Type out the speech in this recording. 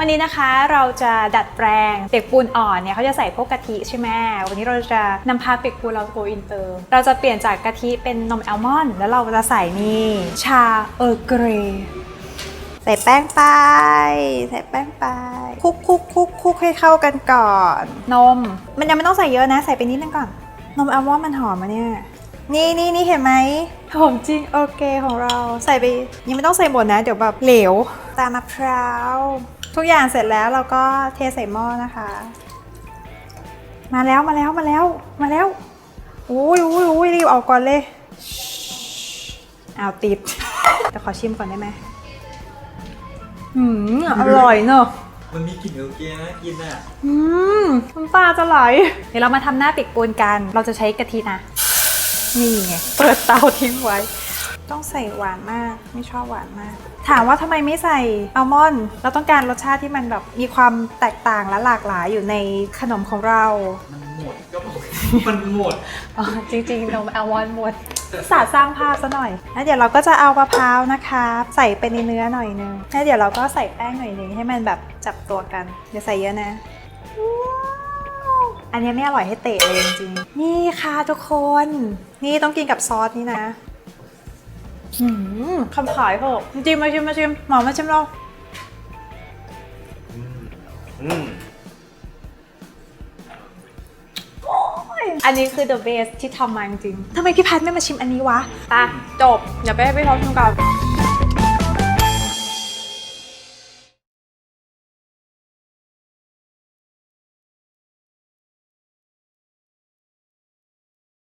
วันนี้นะคะเราจะดัดแปลงเปียกปูนอ่อนเนี่ยเขาจะใส่พวกกะทิใช่ไหมวันนี้เราจะนำพาเปียกปูนเราโกอินเตอร์ เราจะเปลี่ยนจากกะทิเป็นนมแอลมอนด์แล้วเราจะใส่นี่ชาเออร์เกรย์ใส่แป้งไป ใส่แป้งไปคลุกคลุกคลุกคลุกให้เข้ากันก่อน นม มันยังไม่ต้องใส่เยอะนะ ใส่ไปนิดนึงก่อน นมแอลมอนด์มันหอมอะเนี่ยนี่นี่นี่เห็นไหมหอมจริงโอเคของเราใส่ไป ยังไม่ต้องใส่หมดนะ เดี๋ยวแบบเหลวตามมะพร้าว ทุกอย่างเสร็จแล้วเราก็เทใส่หม้อนะคะ มาแล้วมาแล้วมาแล้วมาแล้วอุ้ยอุ้ยอุ้ยรีบเออกก่อนเลยอ้าวติดแต่ขอชิมก่อนได้ไหมอืมอร่อยเนอะมันมีกลิ่นโอเคนะกินอะอืมน้ำตาจะไหลเดี๋ยวเรามาทำหน้าปิกปูนกัน เราจะใช้กะทินะนี่ไงเปิดเตาทิ้งไว้ ต้องใส่หวานมากไม่ชอบหวานมาก ถามว่าทำไมไม่ใส่อัลมอนด์เราต้องการรสชาติที่มันแบบมีความแตกต่างและหลากหลายอยู่ในขนมของเรา มันหมดก็บอกมันหมดอ๋อจริงๆนมอัลมอนด์หมดสาดสร้างภาพซะหน่อย แล้วเดี๋ยวเราก็จะเอามะพร้าวนะคะ ใส่ไปในเนื้อหน่อยนึง แล้วเดี๋ยวเราก็ใส่แป้งหน่อยนึงให้มันแบบจับตัวกันเดี๋ยวใส่เยอะนะ อันนี้ไม่อร่อยให้เตะเลยจริงๆ นี่ค่ะทุกคน นี่ต้องกินกับซอสนี่นะ หืมคำขายเหอะจริงๆมาชิมมาชิมหมอมาชิมเราอืมอันนี้คือ the best ที่ทำมาจริงๆทำไมพี่พัดไม่มาชิมอันนี้วะ อะ จบเดี๋ยวไปให้พี่ท็อปชิมก่อน